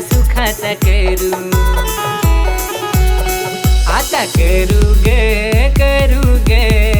सुखाचा करू. आता करू गे करू गे.